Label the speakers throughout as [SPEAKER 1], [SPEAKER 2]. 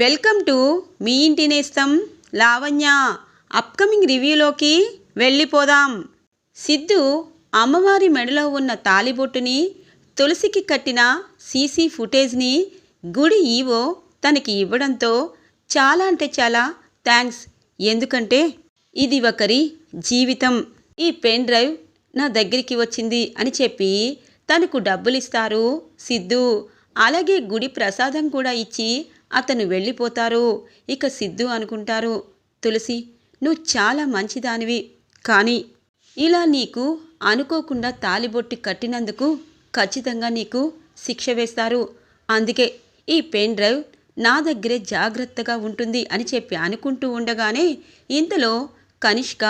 [SPEAKER 1] Welcome to me ఇంటి నేస్తం Lavanya. Upcoming రివ్యూలోకి వెళ్ళిపోదాం. సిద్ధు అమ్మవారి మెడలో ఉన్న తాలిబొట్టుని తులసికి కట్టిన సీసీ ఫుటేజ్ని గుడి ఈవో తనకి ఇవ్వడంతో చాలా అంటే చాలా థ్యాంక్స్. ఎందుకంటే ఇది ఒకరి జీవితం. ఈ పెన్ డ్రైవ్ నా దగ్గరికి వచ్చింది అని చెప్పి తనకు డబ్బులు ఇస్తారు సిద్ధు. అలాగే గుడి ప్రసాదం కూడా ఇచ్చి అతను వెళ్ళిపోతారు. ఇక సిద్ధు అనుకుంటారు తులసి నువ్వు చాలా మంచిదానివి. కానీ ఇలా నీకు అనుకోకుండా తాలిబొట్టి కట్టినందుకు ఖచ్చితంగా నీకు శిక్ష వేస్తారు. అందుకే ఈ పెన్ డ్రైవ్ నా దగ్గరే జాగ్రత్తగా ఉంటుంది అని చెప్పి అనుకుంటూ ఉండగానే ఇంతలో కనిష్క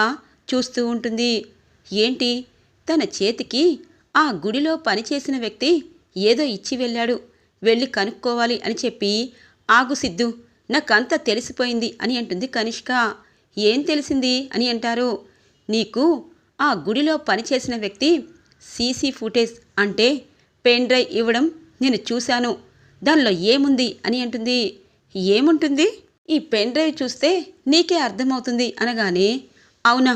[SPEAKER 1] చూస్తూ ఉంటుంది. ఏంటి? తన చేతికి ఆ గుడిలో పనిచేసిన వ్యక్తి ఏదో ఇచ్చి వెళ్ళాడు. వెళ్ళి కనుక్కోవాలి అని చెప్పి ఆగు సిద్ధు నాకంతా తెలిసిపోయింది అని అంటుంది కనిష్క. ఏం తెలిసింది అని అంటారు? నీకు ఆ గుడిలో పనిచేసిన వ్యక్తి సీసీ ఫుటేజ్ అంటే పెన్ డ్రైవ్ ఇవ్వడం నేను చూశాను. దానిలో ఏముంది అని అంటుంది. ఏముంటుంది? ఈ పెన్ డ్రైవ్ చూస్తే నీకే అర్థమవుతుంది అనగానే అవునా?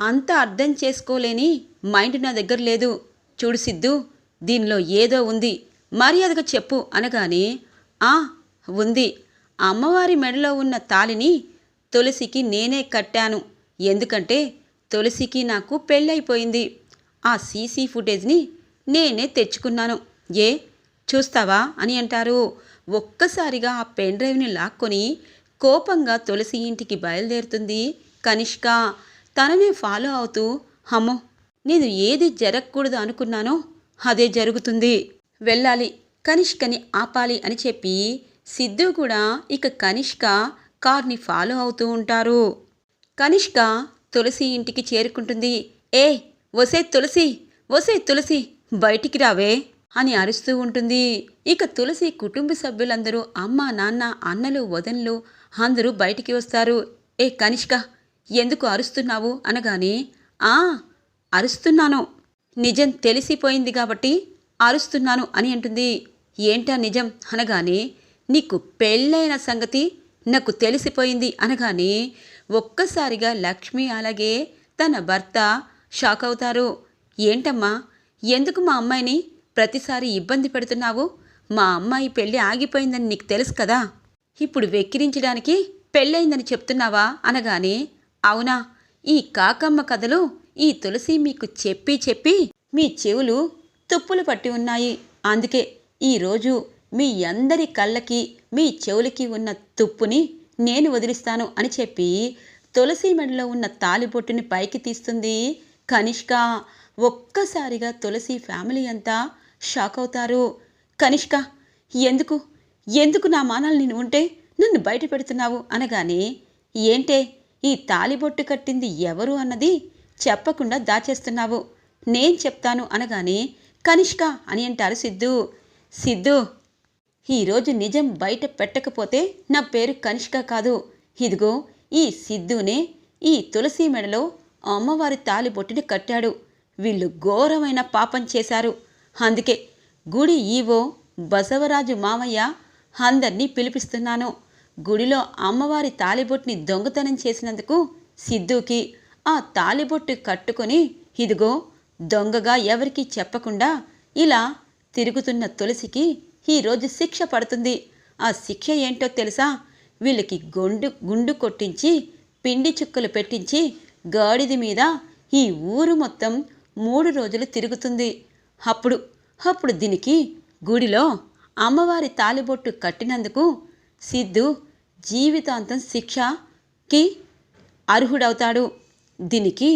[SPEAKER 1] అంత అర్థం చేసుకోలేని మైండ్ నా దగ్గర లేదు. చూడు సిద్ధు దీనిలో ఏదో ఉంది. మర్యాదగా చెప్పు అనగానే ఆ ఉంది. అమ్మవారి మెడలో ఉన్న తాలిని తులసికి నేనే కట్టాను. ఎందుకంటే తులసికి నాకు పెళ్ళైపోయింది. ఆ సీసీ ఫుటేజ్ని నేనే తెచ్చుకున్నాను. ఏ? చూస్తావా? అని అంటారు. ఒక్కసారిగా ఆ పెన్ డ్రైవ్ని లాక్కొని కోపంగా తులసి ఇంటికి బయలుదేరుతుంది కనిష్క. తననే ఫాలో అవుతూ అమ్మో నేను ఏది జరగకూడదు అనుకున్నానో అదే జరుగుతుంది. వెళ్ళాలి. కనిష్కని ఆపాలి అని చెప్పి సిద్ధు కూడా ఇక కనిష్క కార్ని ఫాలో అవుతూ ఉంటారు. కనిష్క తులసి ఇంటికి చేరుకుంటుంది. ఏ వసే తులసి వసే తులసి బయటికి రావే అని అరుస్తూ ఉంటుంది. ఇక తులసి కుటుంబ సభ్యులందరూ అమ్మ నాన్న అన్నలు వదనలు అందరూ బయటికి వస్తారు. ఏ కనిష్క ఎందుకు అరుస్తున్నావు అనగానే ఆ అరుస్తున్నాను. నిజం తెలిసిపోయింది కాబట్టి అరుస్తున్నాను అని అంటుంది. ఏంటా నిజం అనగానే నీకు పెళ్ళైన సంగతి నాకు తెలిసిపోయింది అనగానే ఒక్కసారిగా లక్ష్మి అలాగే తన భర్త షాక్ అవుతారు. ఏంటమ్మా? ఎందుకు మా అమ్మాయిని ప్రతిసారి ఇబ్బంది పెడుతున్నావు? మా అమ్మాయి పెళ్ళి ఆగిపోయిందని నీకు తెలుసు కదా. ఇప్పుడు వెక్కిరించడానికి పెళ్ళయిందని చెప్తున్నావా అనగానే అవునా? ఈ కాకమ్మ కథలు ఈ తులసి మీకు చెప్పి చెప్పి మీ చెవులు తుప్పులు పట్టి ఉన్నాయి. అందుకే ఈరోజు మీ అందరి కళ్ళకి మీ చెవులకి ఉన్న తుప్పుని నేను వదిలిస్తాను అని చెప్పి తులసి మెడలో ఉన్న తాలిబొట్టుని పైకి తీస్తుంది. కనిష్క ఒక్కసారిగా తులసి ఫ్యామిలీ అంతా షాక్ అవుతారు. కనిష్క ఎందుకు? ఎందుకు నా మానాలు నేను ఉంటే నన్ను బయట పెడుతున్నావు అనగానే ఏంటే? ఈ తాలిబొట్టు కట్టింది ఎవరు అన్నది చెప్పకుండా దాచేస్తున్నావు. నేను చెప్తాను అనగానే కనిష్క అని అంటారు సిద్ధు. సిద్ధు ఈరోజు నిజం బయట పెట్టకపోతే నా పేరు కనిష్క కాదు. ఇదిగో ఈ సిద్ధునే ఈ తులసి మెడలో అమ్మవారి తాలిబొట్టుని కట్టాడు. వీళ్ళు ఘోరమైన పాపం చేశారు. అందుకే గుడి ఈవో బసవరాజు మామయ్య అందరినీ పిలిపిస్తున్నాను. గుడిలో అమ్మవారి తాలిబొట్టుని దొంగతనం చేసినందుకు సిద్ధుకి ఆ తాలిబొట్టు కట్టుకొని ఇదిగో దొంగగా ఎవరికీ చెప్పకుండా ఇలా తిరుగుతున్న తులసికి ఈరోజు శిక్ష పడుతుంది. ఆ శిక్ష ఏంటో తెలుసా? వీళ్ళకి గుండు గుండు కొట్టించి పిండి చుక్కలు పెట్టించి గాడిది మీద ఈ ఊరు మొత్తం మూడు రోజులు తిరుగుతుంది. అప్పుడు అప్పుడు దీనికి గుడిలో అమ్మవారి తాలిబొట్టు కట్టినందుకు సిద్ధు జీవితాంతం శిక్షకి అర్హుడవుతాడు. దీనికి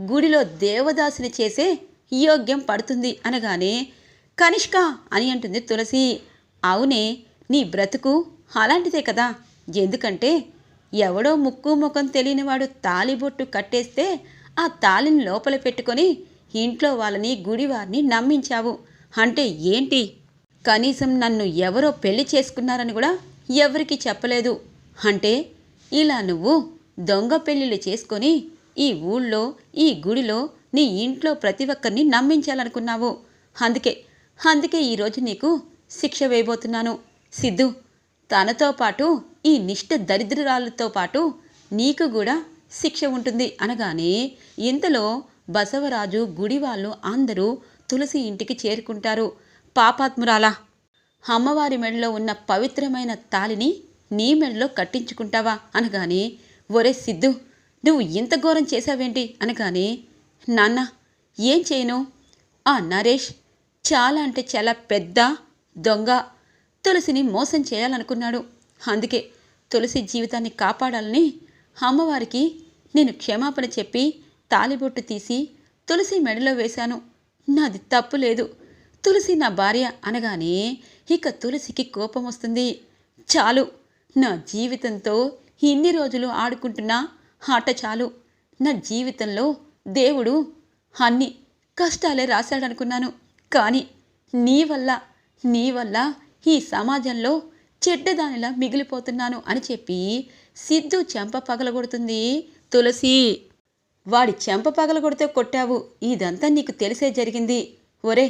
[SPEAKER 1] గుడిలో దేవదాసుని చేసే యోగ్యం పడుతుంది అనగానే కనిష్క అని అంటుంది తులసి. అవునే నీ బ్రతుకు అలాంటిదే కదా. ఎందుకంటే ఎవడో ముక్కు ముఖం తెలియనివాడు తాలిబొట్టు కట్టేస్తే ఆ తాలిని లోపల పెట్టుకొని ఇంట్లో వాళ్ళని గుడివారిని నమ్మించావు. అంటే ఏంటి? కనీసం నన్ను ఎవరో పెళ్ళి చేసుకున్నారని కూడా ఎవరికి చెప్పలేదు. అంటే ఇలా నువ్వు దొంగ పెళ్ళిళ్ళు చేసుకొని ఈ ఊళ్ళో ఈ గుడిలో నీ ఇంట్లో ప్రతి ఒక్కరిని నమ్మించాలనుకున్నావు. అందుకే అందుకే ఈరోజు నీకు శిక్ష వేయబోతున్నాను. సిద్ధు తనతో పాటు ఈ నిష్ఠ దరిద్రురాలతో పాటు నీకు కూడా శిక్ష ఉంటుంది అనగానే ఇంతలో బసవరాజు గుడి వాళ్ళు అందరూ తులసి ఇంటికి చేరుకుంటారు. పాపాత్మురాలా అమ్మవారి మెడలో ఉన్న పవిత్రమైన తాలిని నీ మెడలో కట్టించుకుంటావా అనగానే ఒరే సిద్ధు నువ్వు ఇంత ఘోరం చేశావేంటి అనగానే నాన్న ఏం చేయను? ఆ నరేష్ చాలా అంటే చాలా పెద్ద దొంగ తులసిని మోసం చేయాలనుకున్నాడు. అందుకే తులసి జీవితాన్ని కాపాడాలని అమ్మవారికి నేను క్షమాపణ చెప్పి తాలిబొట్టు తీసి తులసి మెడలో వేశాను. నాది తప్పు లేదు. తులసి నా భార్య అనగానే ఇక తులసికి కోపం వస్తుంది. చాలు నా జీవితంతో ఇన్ని రోజులు ఆడుకుంటున్న ఆట చాలు. నా జీవితంలో దేవుడు అన్ని కష్టాలే రాశాడనుకున్నాను. కానీ నీ వల్ల నీ వల్ల ఈ సమాజంలో చెడ్డదానిలా మిగిలిపోతున్నాను అని చెప్పి సిద్ధు చెంప పగలగొడుతుంది. తులసి వాడి చెంప పగలగొడితే కొట్టావు. ఇదంతా నీకు తెలిసే జరిగింది. ఒరే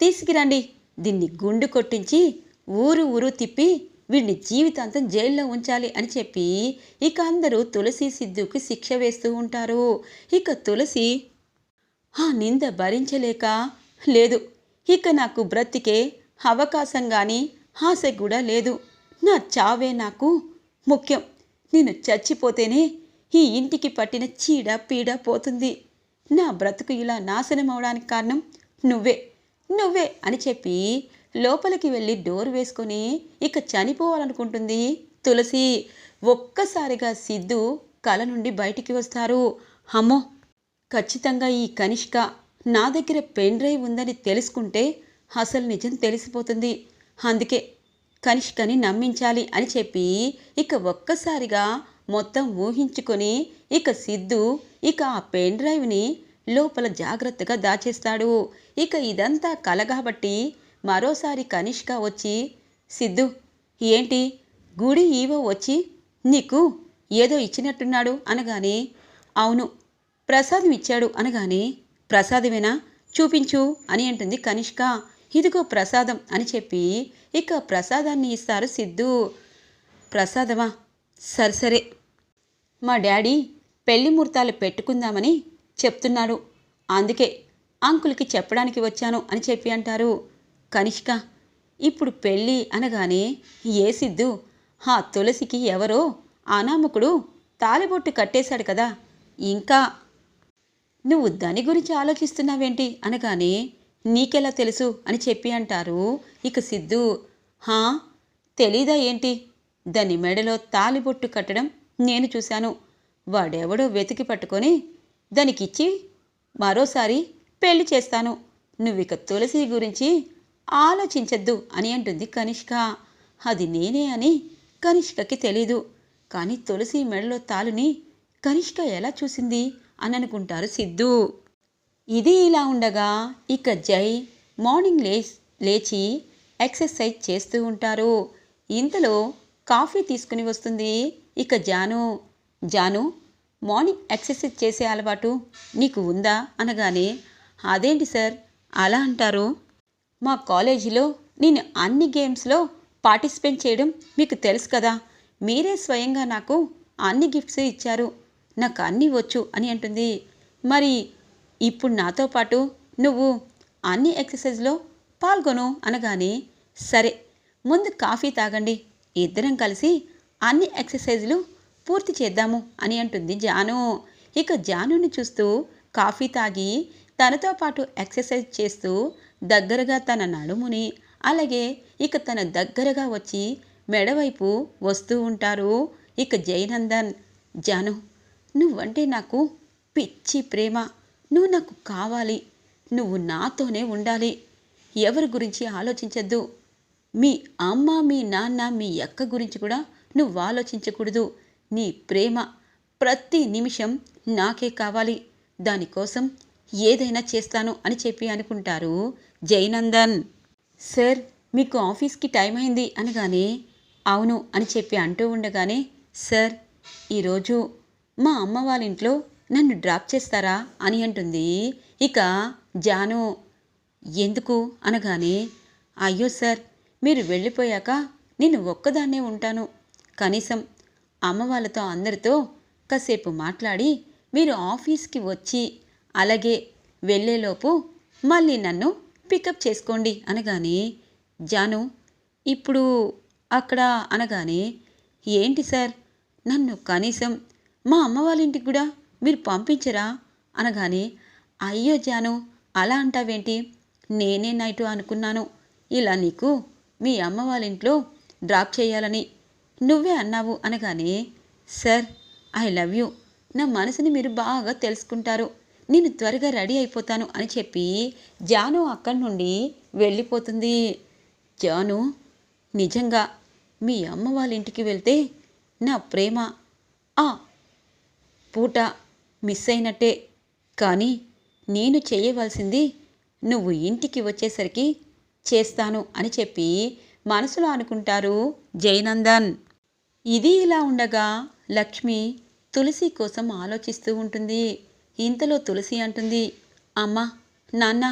[SPEAKER 1] తీసుకురండి. దీన్ని గుండు కొట్టించి ఊరు ఊరు తిప్పి వీడిని జీవితాంతం జైల్లో ఉంచాలి అని చెప్పి ఇక అందరూ తులసి సిద్ధుకి శిక్ష వేస్తూ ఉంటారు. ఇక తులసి ఆ నింద భరించలేక లేదు. ఇక నాకు బ్రతికే అవకాశం కానీ ఆశ కూడా లేదు. నా చావే నాకు ముఖ్యం. నేను చచ్చిపోతేనే ఈ ఇంటికి పట్టిన చీడ పీడ పోతుంది. నా బ్రతుకు ఇలా నాశనం అవడానికి కారణం నువ్వే. నువ్వే అని చెప్పి లోపలికి వెళ్ళి డోర్ వేసుకొని ఇక చనిపోవాలనుకుంటుంది తులసి. ఒక్కసారిగా సిద్ధు కల నుండి బయటికి వస్తారు. అమ్మో! ఖచ్చితంగా ఈ కనిష్క నా దగ్గర పెన్ డ్రైవ్ ఉందని తెలుసుకుంటే అసలు నిజం తెలిసిపోతుంది. అందుకే కనిష్కని నమ్మించాలి అని చెప్పి ఇక ఒక్కసారిగా మొత్తం ఊహించుకొని ఇక సిద్ధు ఇక ఆ పెన్ డ్రైవ్ని లోపల జాగ్రత్తగా దాచేస్తాడు. ఇక ఇదంతా కల కాబట్టి మరోసారి కనిష్క వచ్చి సిద్ధు ఏంటి? గుడి ఈవో వచ్చి నీకు ఏదో ఇచ్చినట్టున్నాడు అనగానే అవును ప్రసాదం ఇచ్చాడు అనగానే ప్రసాదమేనా చూపించు అని అంటుంది కనిష్క. ఇదిగో ప్రసాదం అని చెప్పి ఇక ప్రసాదాన్ని ఇస్తారు సిద్ధు. ప్రసాదమా? సరే సరే. మా డాడీ పెళ్ళి ముహూర్తాలు పెట్టుకుందామని చెప్తున్నాడు. అందుకే అంకుల్కి చెప్పడానికి వచ్చాను అని చెప్పి అంటారు కనిష్క. ఇప్పుడు పెళ్ళి అనగానే ఏ సిద్ధు? ఆ తులసికి ఎవరో అనామకుడు తాలిబొట్టు కట్టేశాడు కదా. ఇంకా నువ్వు దాని గురించి ఆలోచిస్తున్నావేంటి? అనగానే నీకెలా తెలుసు అని చెప్పి అంటారు. ఇక సిద్ధు హా తెలీదా ఏంటి? దాని మెడలో తాలిబొట్టు కట్టడం నేను చూశాను. వాడెవడో వెతికి పట్టుకొని దానికిచ్చి మరోసారి పెళ్ళి చేస్తాను. నువ్విక తులసి గురించి ఆలోచించద్దు అని అంటుంది కనిష్క. అది నేనే అని కనిష్కకి తెలీదు. కానీ తులసి మెడలో తాలుని కనిష్క ఎలా చూసింది? అని అనుకుంటారు సిద్ధు. ఇది ఇలా ఉండగా ఇక జై మార్నింగ్ లే లేచి ఎక్సర్సైజ్ చేస్తూ ఉంటారు. ఇంతలో కాఫీ తీసుకుని వస్తుంది ఇక జాను. జాను మార్నింగ్ ఎక్సర్సైజ్ చేసే అలవాటు నీకు ఉందా? అనగానే అదేంటి సార్? అలా అంటారు. మా కాలేజీలో నేను అన్ని గేమ్స్లో పార్టిసిపేట్ చేయడం మీకు తెలుసు కదా. మీరే స్వయంగా నాకు అన్ని గిఫ్ట్స్ ఇచ్చారు. నాకు అన్నీ వచ్చు అని అంటుంది. మరి ఇప్పుడు నాతో పాటు నువ్వు అన్ని ఎక్సర్సైజ్లో పాల్గొను అనగానే సరే ముందు కాఫీ తాగండి ఇద్దరం కలిసి అన్ని ఎక్సర్సైజులు పూర్తి చేద్దాము అని అంటుంది జాను. ఇక జానుని చూస్తూ కాఫీ తాగి తనతో పాటు ఎక్సర్సైజ్ చేస్తూ దగ్గరగా తన నడుముని అలాగే ఇక తన దగ్గరగా వచ్చి మెడవైపు వస్తూ ఉంటారు ఇక జయనందన్. జాను నువ్వంటే నాకు పిచ్చి ప్రేమ. నువ్వు నాకు కావాలి. నువ్వు నాతోనే ఉండాలి. ఎవరి గురించి ఆలోచించద్దు. మీ అమ్మ మీ నాన్న మీ అక్క గురించి కూడా నువ్వు ఆలోచించకూడదు. నీ ప్రేమ ప్రతి నిమిషం నాకే కావాలి. దానికోసం ఏదైనా చేస్తాను అని చెప్పి అనుకుంటారు జయనందన్. సార్ మీకు ఆఫీస్కి టైం అయింది అనగానే అవును అని చెప్పి అంటూ ఉండగానే సార్ ఈరోజు మా అమ్మ వాళ్ళ ఇంట్లో నన్ను డ్రాప్ చేస్తారా అని అంటుంది. ఇక జాను ఎందుకు? అనగానే అయ్యో సార్ మీరు వెళ్ళిపోయాక నేను ఒక్కదాన్నే ఉంటాను. కనీసం అమ్మ వాళ్ళతో అందరితో కాసేపు మాట్లాడి మీరు ఆఫీస్కి వచ్చి అలాగే వెళ్ళేలోపు మళ్ళీ నన్ను పికప్ చేసుకోండి అనగానే జాను ఇప్పుడు అక్కడ అనగానే ఏంటి సార్? నన్ను కనీసం మా అమ్మ వాళ్ళ ఇంటికి కూడా మీరు పంపించరా? అనగానే అయ్యో జాను అలా అంటావేంటి? నేనే నైటు అనుకున్నాను. ఇలా నీకు మీ అమ్మ వాళ్ళ ఇంట్లో డ్రాప్ చేయాలని నువ్వే అన్నావు అనగానే సార్ ఐ లవ్ యూ. నా మనసుని మీరు బాగా తెలుసుకుంటారు. నేను త్వరగా రెడీ అయిపోతాను అని చెప్పి జాను అక్కడి నుండి వెళ్ళిపోతుంది. జాను నిజంగా మీ అమ్మ వాళ్ళ ఇంటికి వెళ్తే నా ప్రేమ ఆ పూట మిస్ అయినట్టే. కానీ నేను చేయవలసింది నువ్వు ఇంటికి వచ్చేసరికి చేస్తాను అని చెప్పి మనసులో అనుకుంటారు జయనందన్. ఇది ఇలా ఉండగా లక్ష్మి తులసి కోసం ఆలోచిస్తూ ఉంటుంది. ఇంతలో తులసి అంటుంది అమ్మా నాన్న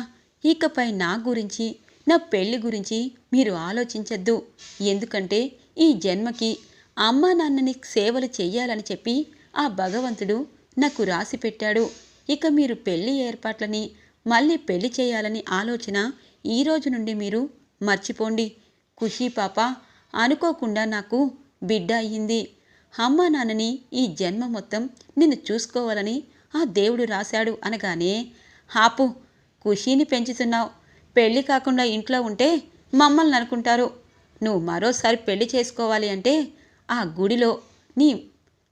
[SPEAKER 1] ఇకపై నా గురించి నా పెళ్ళి గురించి మీరు ఆలోచించద్దు. ఎందుకంటే ఈ జన్మకి అమ్మ నాన్నని సేవలు చేయాలని చెప్పి ఆ భగవంతుడు నాకు రాసి పెట్టాడు. ఇక మీరు పెళ్ళి ఏర్పాట్లని మళ్ళీ పెళ్ళి చేయాలని ఆలోచన ఈ రోజు నుండి మీరు మర్చిపోండి. ఖుషీ పాప అనుకోకుండా నాకు బిడ్డ అయ్యింది. అమ్మ నాన్నని ఈ జన్మ మొత్తం నిన్ను చూసుకోవాలని ఆ దేవుడు రాశాడు అనగానే హాపు ఖుషీని పెంచుతున్నావు. పెళ్ళి కాకుండా ఇంట్లో ఉంటే మమ్మల్ని అనుకుంటారు. నువ్వు మరోసారి పెళ్ళి చేసుకోవాలి అంటే ఆ గుడిలో నీ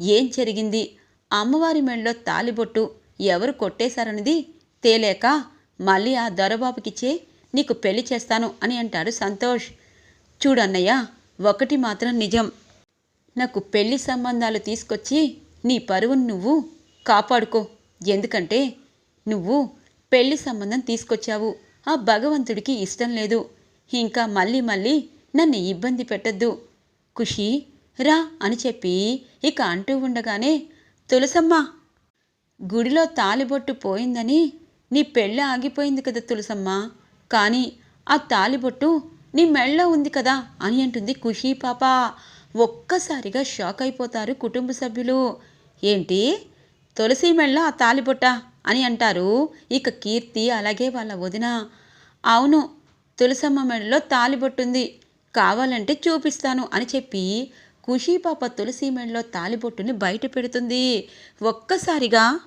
[SPEAKER 1] ఏం జరిగింది? అమ్మవారి మెడలో తాలిబొట్టు ఎవరు కొట్టేశారన్నది తేలేక మళ్ళీ ఆ దొరబాబుకిచ్చే నీకు పెళ్ళి చేస్తాను అని అంటాడు సంతోష్. చూడన్నయ్య ఒకటి మాత్రం నిజం. నాకు పెళ్ళి సంబంధాలు తీసుకొచ్చి నీ పరువును నువ్వు కాపాడుకో. ఎందుకంటే నువ్వు పెళ్ళి సంబంధం తీసుకొచ్చావు. ఆ భగవంతుడికి ఇష్టం లేదు. ఇంకా మళ్ళీ మళ్ళీ నన్ను ఇబ్బంది పెట్టద్దు. ఖుషి రా అని చెప్పి ఇక అంటూ ఉండగానే తులసమ్మ గుడిలో తాలిబొట్టు పోయిందని నీ పెళ్ళి ఆగిపోయింది కదా తులసమ్మ. కానీ ఆ తాలిబొట్టు నీ మెళ్ళో ఉంది కదా అని అంటుంది ఖుషీ పాప. ఒక్కసారిగా షాక్ అయిపోతారు కుటుంబ సభ్యులు. ఏంటి? తులసి మెళ్ళ ఆ తాలిబొట్ట? అని అంటారు ఇక కీర్తి అలాగే వాళ్ళ వదిన. అవును తులసమ్మ మెడలో తాలిబొట్టుంది కావాలంటే చూపిస్తాను అని చెప్పి కుషీపాప తులసి మెడలో తాలిబొట్టుని బయట పెడుతుంది. ఒక్కసారిగా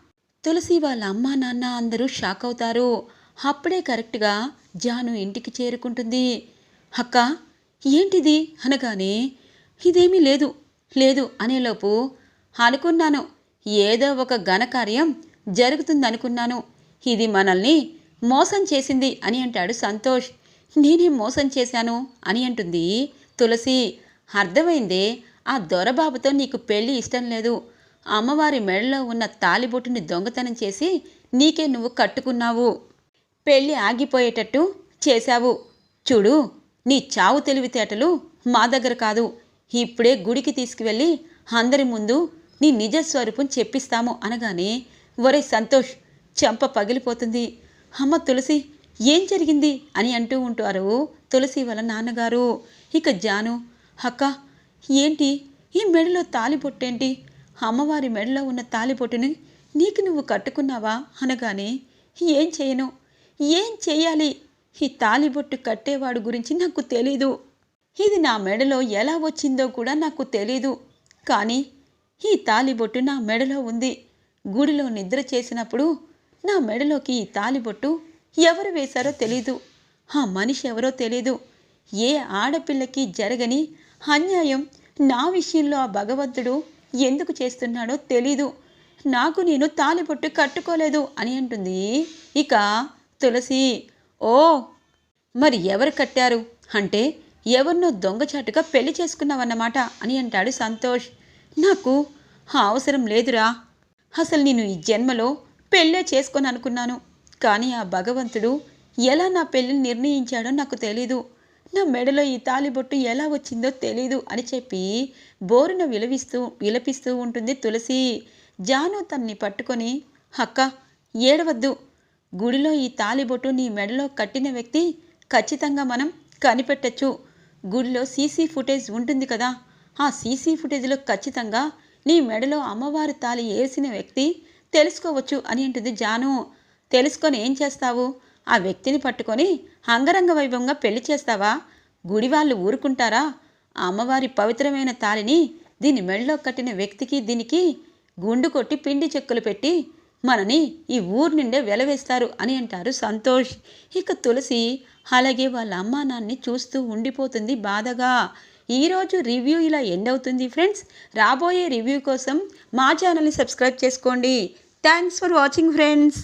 [SPEAKER 1] తులసి వాళ్ళ అమ్మా నాన్న అందరూ షాక్ అవుతారు. అప్పుడే కరెక్ట్గా జాను ఇంటికి చేరుకుంటుంది. అక్క ఏంటిది? అనగానే ఇదేమీ లేదు లేదు అనేలోపు అనుకున్నాను ఏదో ఒక ఘనకార్యం జరుగుతుందనుకున్నాను. ఇది మనల్ని మోసం చేసింది అని అంటాడు సంతోష్. నేనే మోసం చేశాను? అని అంటుంది తులసి. అర్థమైందే? ఆ దొరబాబుతో నీకు పెళ్ళి ఇష్టం లేదు. అమ్మవారి మెడలో ఉన్న తాలిబొట్టుని దొంగతనం చేసి నీకే నువ్వు కట్టుకున్నావు. పెళ్ళి ఆగిపోయేటట్టు చేశావు. చూడు నీ చావు తెలివితేటలు మా దగ్గర కాదు. ఇప్పుడే గుడికి తీసుకువెళ్ళి అందరి ముందు నీ నిజ స్వరూపం చెప్పిస్తాము అనగానే ఒరే సంతోష్ చెంప పగిలిపోతుంది. అమ్మ తులసి ఏం జరిగింది అని అంటూ ఉంటారు తులసి వాళ్ళ నాన్నగారు. ఇక జాను అక్క ఏంటి? ఈ మెడలో తాలిబొట్టేంటి? అమ్మవారి మెడలో ఉన్న తాలిబొట్టుని నీకు నువ్వు కట్టుకున్నావా? అనగానే ఏం చేయను? ఏం చేయాలి? ఈ తాలిబొట్టు కట్టేవాడు గురించి నాకు తెలీదు. ఇది నా మెడలో ఎలా వచ్చిందో కూడా నాకు తెలీదు. కానీ ఈ తాలిబొట్టు నా మెడలో ఉంది. గుడిలో నిద్ర చేసినప్పుడు నా మెడలోకి ఈ తాలిబొట్టు ఎవరు వేశారో తెలీదు. ఆ మనిషి ఎవరో తెలీదు. ఏ ఆడపిల్లకి జరగని అన్యాయం నా విషయంలో ఆ భగవంతుడు ఎందుకు చేస్తున్నాడో తెలీదు. నాకు నేను తాలిపొట్టు కట్టుకోలేదు అని అంటుంది. ఇక తులసి ఓ మరి ఎవరు కట్టారు? అంటే ఎవరినో దొంగచాటుగా పెళ్ళి చేసుకున్నావన్నమాట అని అంటాడు సంతోష్. నాకు అవసరం లేదురా. అసలు నేను ఈ జన్మలో పెళ్ళే చేసుకొని అనుకున్నాను కానీ ఆ భగవంతుడు ఎలా నా పెళ్ళిని నిర్ణయించాడో నాకు తెలీదు. నా మెడలో ఈ తాలిబొట్టు ఎలా వచ్చిందో తెలీదు అని చెప్పి బోరున విలవిస్తూ విలపిస్తూ ఉంటుంది తులసి. జాను తన్ని పట్టుకొని అక్క ఏడవద్దు. గుడిలో ఈ తాలిబొట్టు నీ మెడలో కట్టిన వ్యక్తి ఖచ్చితంగా మనం కనిపెట్టచ్చు. గుడిలో సీసీ ఫుటేజ్ ఉంటుంది కదా. ఆ సీసీ ఫుటేజ్లో ఖచ్చితంగా నీ మెడలో అమ్మవారి తాళి వేసిన వ్యక్తి తెలుసుకోవచ్చు అని అంటుంది జాను. తెలుసుకొని ఏం చేస్తావు? ఆ వ్యక్తిని పట్టుకొని అంగరంగ వైభవంగా పెళ్ళి చేస్తావా? గుడి వాళ్ళు ఊరుకుంటారా? ఆ అమ్మవారి పవిత్రమైన తాళిని దీని మెడలో కట్టిన వ్యక్తికి దీనికి గుండు కొట్టి పిండి చెక్కులు పెట్టి మనని ఈ ఊరు నిండే వెలవేస్తారు అని అంటారు సంతోష్. ఇక తులసి అలాగే వాళ్ళ అమ్మా నాన్ని చూస్తూ ఉండిపోతుంది బాధగా. ఈరోజు రివ్యూ ఇలా ఎండ్ అవుతుంది ఫ్రెండ్స్. రాబోయే రివ్యూ కోసం మా ఛానల్ని సబ్స్క్రైబ్ చేసుకోండి. Thanks for watching friends.